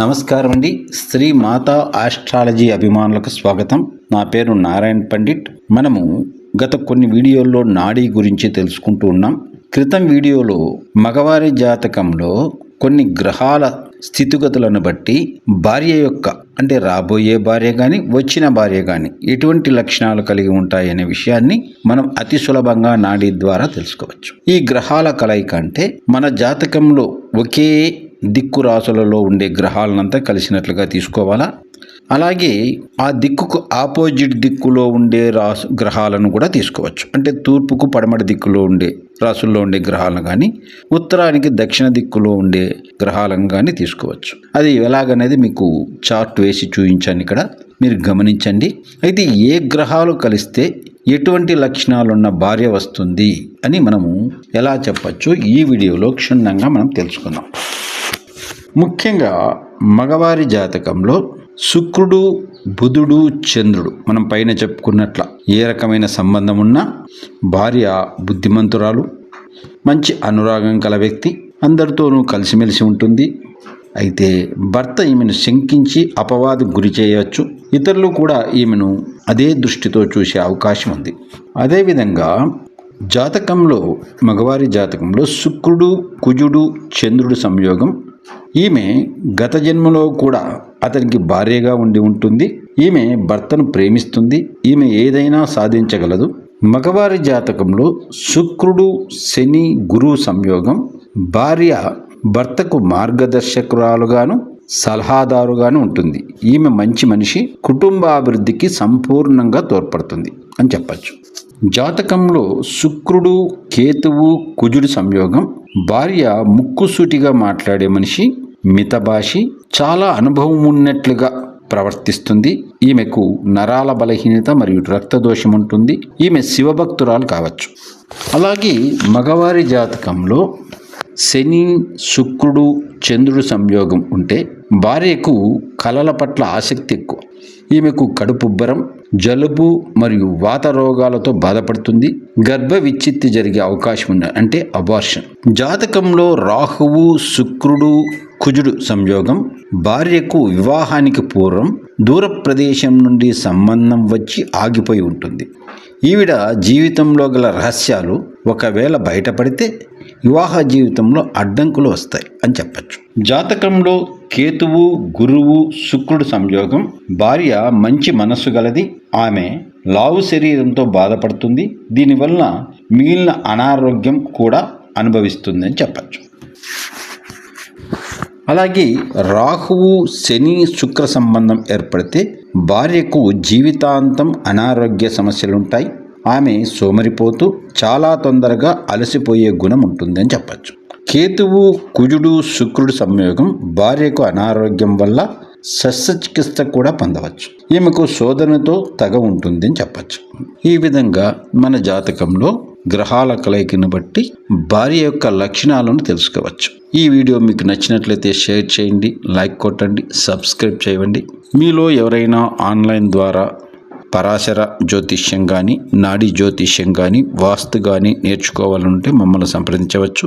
నమస్కారం అండి. శ్రీ మాతా ఆస్ట్రాలజీ అభిమానులకు స్వాగతం. నా పేరు నారాయణ్ పండిట్. మనము గత కొన్ని వీడియోల్లో నాడీ గురించి తెలుసుకుంటూ ఉన్నాం. క్రితం వీడియోలో మగవారి జాతకంలో కొన్ని గ్రహాల స్థితిగతులను బట్టి భార్య యొక్క అంటే రాబోయే భార్య కానీ వచ్చిన భార్య కానీ ఎటువంటి లక్షణాలు కలిగి ఉంటాయనే విషయాన్ని మనం అతి సులభంగా నాడీ ద్వారా తెలుసుకోవచ్చు. ఈ గ్రహాల కలయిక అంటే మన జాతకంలో ఒకే దిక్కు రాసులలో ఉండే గ్రహాలనంతా కలిసినట్లుగా తీసుకోవాలా? అలాగే ఆ దిక్కుకు ఆపోజిట్ దిక్కులో ఉండే రాసు గ్రహాలను కూడా తీసుకోవచ్చు. అంటే తూర్పుకు పడమటి దిక్కులో ఉండే రాసుల్లో ఉండే గ్రహాలను కానీ ఉత్తరానికి దక్షిణ దిక్కులో ఉండే గ్రహాలను కానీ తీసుకోవచ్చు. అది ఎలాగనేది మీకు చార్ట్ వేసి చూపించాను ఇక్కడ. మీరు గమనించండి. అయితే ఏ గ్రహాలు కలిస్తే ఎటువంటి లక్షణాలున్న భార్య వస్తుంది అని మనము ఎలా చెప్పచ్చు? ఈ వీడియోలో క్షుణ్ణంగా మనం తెలుసుకుందాం. ముఖ్యంగా మగవారి జాతకంలో శుక్రుడు బుధుడు చంద్రుడు మనం పైన చెప్పుకున్నట్ల ఏ రకమైన సంబంధం ఉన్నా భార్య బుద్ధిమంతురాలు మంచి అనురాగం కల వ్యక్తి అందరితోనూ కలిసిమెలిసి ఉంటుంది. అయితే భర్త ఈమెను శంకించి అపవాదు గురి చేయవచ్చు. ఇతరులు కూడా ఈమెను అదే దృష్టితో చూసే అవకాశం ఉంది. అదేవిధంగా జాతకంలో మగవారి జాతకంలో శుక్రుడు కుజుడు చంద్రుడు సంయోగం. ఈమె గత జన్మలో కూడా అతనికి భార్యగా ఉండి ఉంటుంది. ఈమె భర్తను ప్రేమిస్తుంది. ఈమె ఏదైనా సాధించగలదు. మగవారి జాతకంలో శుక్రుడు శని గురువు సంయోగం. భార్య భర్తకు మార్గదర్శకురాలుగాను సలహాదారుగాను ఉంటుంది. ఈమె మంచి మనిషి కుటుంబ అభివృద్ధికి సంపూర్ణంగా తోడ్పడుతుంది అని చెప్పచ్చు. జాతకంలో శుక్రుడు కేతువు కుజుడు సంయోగం. భార్య ముక్కుసూటిగా మాట్లాడే మనిషి మితభాషి చాలా అనుభవం ఉన్నట్లుగా ప్రవర్తిస్తుంది. ఈమెకు నరాల బలహీనత మరియు రక్తదోషం ఉంటుంది. ఈమె శివభక్తురాలు కావచ్చు. అలాగే మగవారి జాతకంలో శని శుక్రుడు చంద్రుడు సంయోగం ఉంటే భార్యకు కళల పట్ల ఆసక్తి ఎక్కువ. ఈమెకు కడుపుబ్బరం జలుబు మరియు వాత రోగాలతో బాధపడుతుంది. గర్భ విచ్ఛిత్తి జరిగే అవకాశం ఉంది అంటే అబార్షన్ జాతకంలో రాహువు శుక్రుడు కుజుడు సంయోగం భార్యకు వివాహానికి పూర్వం దూర ప్రదేశం నుండి సంబంధం వచ్చి ఆగిపోయి ఉంటుంది. ఈవిడ జీవితంలో గల రహస్యాలు ఒకవేళ బయటపడితే వివాహ జీవితంలో అడ్డంకులు వస్తాయి అని చెప్పచ్చు. జాతకంలో కేతువు గురువు శుక్రుడు సంయోగం భార్య మంచి మనస్సు గలది. ఆమె లావు శరీరంతో బాధపడుతుంది. దీనివల్ల మిగిలిన అనారోగ్యం కూడా అనుభవిస్తుంది అని చెప్పచ్చు. అలాగే రాహువు శని శుక్ర సంబంధం ఏర్పడితే భార్యకు జీవితాంతం అనారోగ్య సమస్యలుంటాయి. ఆమె సోమరిపోతూ చాలా తొందరగా అలసిపోయే గుణం ఉంటుందని చెప్పచ్చు. కేతువు కుజుడు శుక్రుడు సంయోగం భార్యకు అనారోగ్యం వల్ల శస్త్రచికిత్స కూడా పొందవచ్చు. ఈమెకు శోధనతో తగ అని చెప్పచ్చు. ఈ విధంగా మన జాతకంలో గ్రహాల కలయికను బట్టి భార్య యొక్క లక్షణాలను తెలుసుకోవచ్చు. ఈ వీడియో మీకు నచ్చినట్లయితే షేర్ చేయండి లైక్ కొట్టండి సబ్స్క్రైబ్ చేయండి. మీలో ఎవరైనా ఆన్లైన్ ద్వారా పరాశర జ్యోతిష్యం కానీ నాడీ జ్యోతిష్యం కానీ వాస్తు కానీ నేర్చుకోవాలంటే మమ్మల్ని సంప్రదించవచ్చు.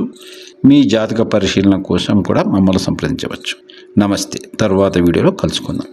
మీ జాతక పరిశీలన కోసం కూడా మమ్మల్ని సంప్రదించవచ్చు. నమస్తే. తర్వాత వీడియోలో కలుసుకుందాం.